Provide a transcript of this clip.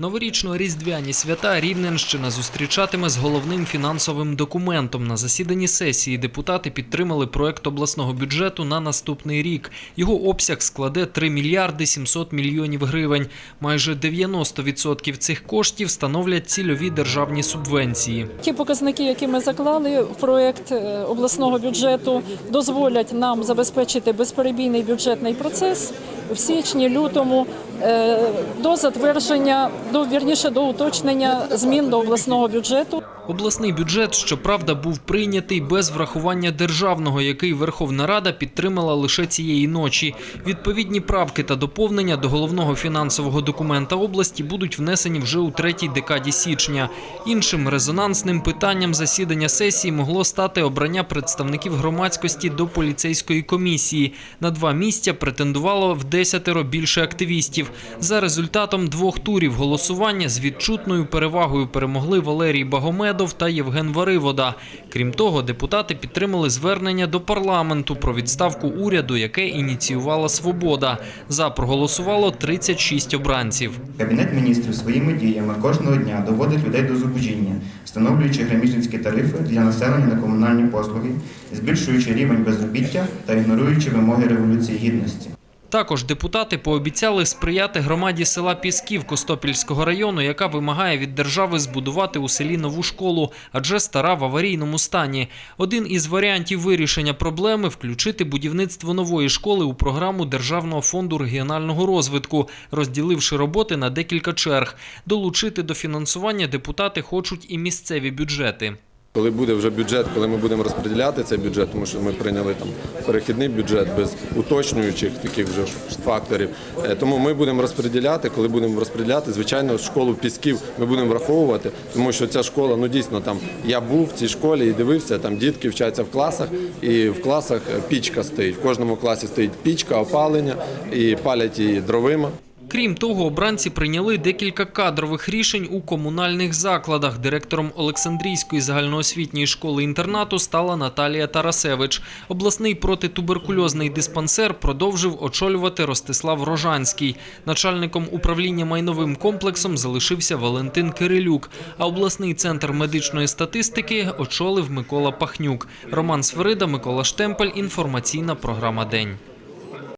Новорічно-різдвяні свята Рівненщина зустрічатиме з головним фінансовим документом. На засіданні сесії депутати підтримали проект обласного бюджету на наступний рік. Його обсяг складе 3 мільярди 700 мільйонів гривень. Майже 90% цих коштів становлять цільові державні субвенції. Ті показники, які ми заклали в проект е, обласного бюджету, дозволять нам забезпечити безперебійний бюджетний процес в січні, лютому е, до затвердження, до вірніше до уточнення змін до обласного бюджету. Обласний бюджет, щоправда, був прийнятий без врахування державного, який Верховна Рада підтримала лише цієї ночі. Відповідні правки та доповнення до головного фінансового документа області будуть внесені вже у третій декаді січня. Іншим резонансним питанням засідання сесії могло стати обрання представників громадськості до поліцейської комісії. На два місця претендувало в десятеро більше активістів. За результатом двох турів голосування з відчутною перевагою перемогли Валерій Багомедов та Євген Варивода. Крім того, депутати підтримали звернення до парламенту про відставку уряду, яке ініціювала Свобода. За проголосувало 36 обранців. Кабінет міністрів своїми діями кожного дня доводить людей до зубожіння, встановлюючи громіжницькі тарифи для населення на комунальні послуги, збільшуючи рівень безробіття та ігноруючи вимоги революції гідності. Також депутати пообіцяли сприяти громаді села Пісків Костопільського району, яка вимагає від держави збудувати у селі нову школу, адже стара в аварійному стані. Один із варіантів вирішення проблеми включити будівництво нової школи у програму Державного фонду регіонального розвитку, розділивши роботи на декілька черг. Долучити до фінансування депутати хочуть і місцеві бюджети. Коли буде вже бюджет, коли ми будемо розподіляти цей бюджет, тому що ми прийняли там перехідний бюджет без уточнюючих таких вже факторів. Е, Тому ми будемо розподіляти. Коли будемо розподіляти, звичайно, школу пісків ми будемо враховувати, тому що ця школа, ну дійсно там я був в цій школі і дивився, там дітки вчаться в класах, і в класах пічка стоїть. В кожному класі стоїть пічка, опалення і палять її дровима. Крім того, обранці прийняли декілька кадрових рішень у комунальних закладах. Директором Олександрійської загальноосвітньої школи-інтернату стала Наталія Тарасевич. Обласний протитуберкульозний диспансер продовжив очолювати Ростислав Рожанський. Начальником управління майновим комплексом залишився Валентин Кирилюк. А обласний центр медичної статистики очолив Микола Пахнюк. Роман Сверида, Микола Штемпель. Інформаційна програма День.